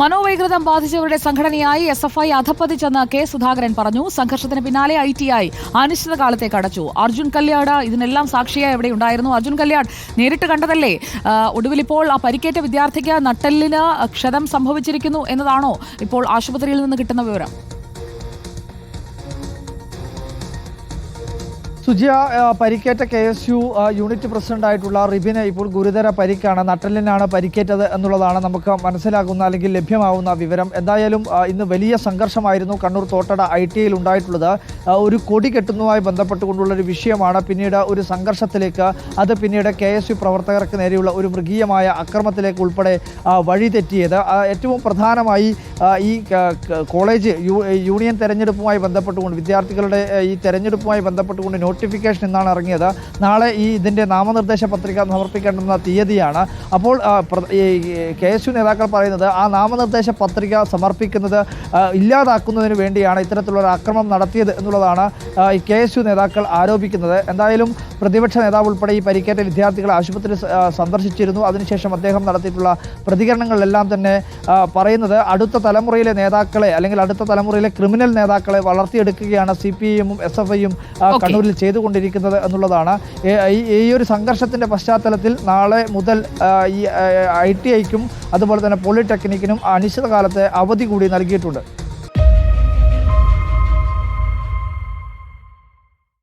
മനോവൈകൃതം ബാധിച്ചവരുടെ സംഘടനയായി S F I അധപ്പതിച്ചെന്ന് കെ സുധാകരൻ പറഞ്ഞു സംഘർഷത്തിന് പിന്നാലെ ഐ ടി ഐ അനിശ്ചിതകാലത്തേക്ക് അടച്ചു. അർജുൻ കല്യാട് ഇതിനെല്ലാം സാക്ഷിയായി എവിടെ ഉണ്ടായിരുന്നു? അർജുൻ കല്യാട് നേരിട്ട് കണ്ടതല്ലേ? ഒടുവിൽ ഇപ്പോൾ ആ പരിക്കേറ്റ വിദ്യാർത്ഥിക്ക് നട്ടെല്ലിന് ക്ഷതം സംഭവിച്ചിരിക്കുന്നു എന്നതാണോ ഇപ്പോൾ ആശുപത്രിയിൽ നിന്ന് കിട്ടുന്ന വിവരം? സുജിയ പരിക്കേറ്റ K S U unit president ആയിട്ടുള്ള റിബിന് ഇപ്പോൾ ഗുരുതര പരിക്കാണ്. നട്ടലിനാണ് പരിക്കേറ്റത് എന്നുള്ളതാണ് നമുക്ക് മനസ്സിലാകുന്ന അല്ലെങ്കിൽ ലഭ്യമാവുന്ന വിവരം. എന്തായാലും ഇന്ന് വലിയ സംഘർഷമായിരുന്നു കണ്ണൂർ തോട്ടട ഐ ടി ഉണ്ടായിട്ടുള്ളത് ഒരു കൊടി കെട്ടുന്നതുമായി ബന്ധപ്പെട്ടുകൊണ്ടുള്ള ഒരു വിഷയമാണ് പിന്നീട് ഒരു സംഘർഷത്തിലേക്ക് അത് പിന്നീട് കെ എസ് യു പ്രവർത്തകർക്ക് നേരെയുള്ള ഒരു മൃഗീയമായ അക്രമത്തിലേക്ക് ഉൾപ്പെടെ വഴിതെറ്റിയത്. ഏറ്റവും പ്രധാനമായി ഈ കോളേജ് യൂണിയൻ തെരഞ്ഞെടുപ്പുമായി ബന്ധപ്പെട്ടുകൊണ്ട് വിദ്യാർത്ഥികളുടെ ഈ തെരഞ്ഞെടുപ്പുമായി ബന്ധപ്പെട്ടുകൊണ്ട് നോട്ടിഫിക്കേഷൻ എന്നാണ് ഇറങ്ങിയത്. നാളെ ഈ ഇതിന്റെ നാമനിർദ്ദേശ പത്രിക സമർപ്പിക്കേണ്ടുന്ന തീയതിയാണ്. അപ്പോൾ കെ എസ് യു നേതാക്കൾ പറയുന്നത് ആ നാമനിർദ്ദേശ പത്രിക സമർപ്പിക്കുന്നത് ഇല്ലാതാക്കുന്നതിന് വേണ്ടിയാണ് ഇത്തരത്തിലുള്ള ആക്രമണം അക്രമം നടത്തിയത് എന്നുള്ളതാണ് ഈ കെ എസ് യു നേതാക്കൾ ആരോപിക്കുന്നത്. എന്തായാലും പ്രതിപക്ഷ നേതാവ് ഉൾപ്പെടെ ഈ പരിക്കേറ്റ വിദ്യാർത്ഥികളെ ആശുപത്രി സന്ദർശിച്ചിരുന്നു. അതിനുശേഷം അദ്ദേഹം നടത്തിയിട്ടുള്ള പ്രതികരണങ്ങളിലെല്ലാം തന്നെ പറയുന്നത് അടുത്ത തലമുറയിലെ നേതാക്കളെ അല്ലെങ്കിൽ അടുത്ത തലമുറയിലെ ക്രിമിനൽ നേതാക്കളെ വളർത്തിയെടുക്കുകയാണ് സി പി ഐയും എസ് എഫ് ഐയും. കണ്ണൂരിൽ ചെയ്തുകൊണ്ടിരിക്കുന്നത് എന്നുള്ളതാണ്. ഈ- ഒരു സംഘർഷത്തിന്റെ പശ്ചാത്തലത്തിൽ നാളെ മുതൽ ഈ ഐ ടി ഐക്കും അതുപോലെ തന്നെ പോളിടെക്നിക്കിനും അനിശ്ചിതകാലത്തെ അവധി കൂടി നൽകിയിട്ടുണ്ട്.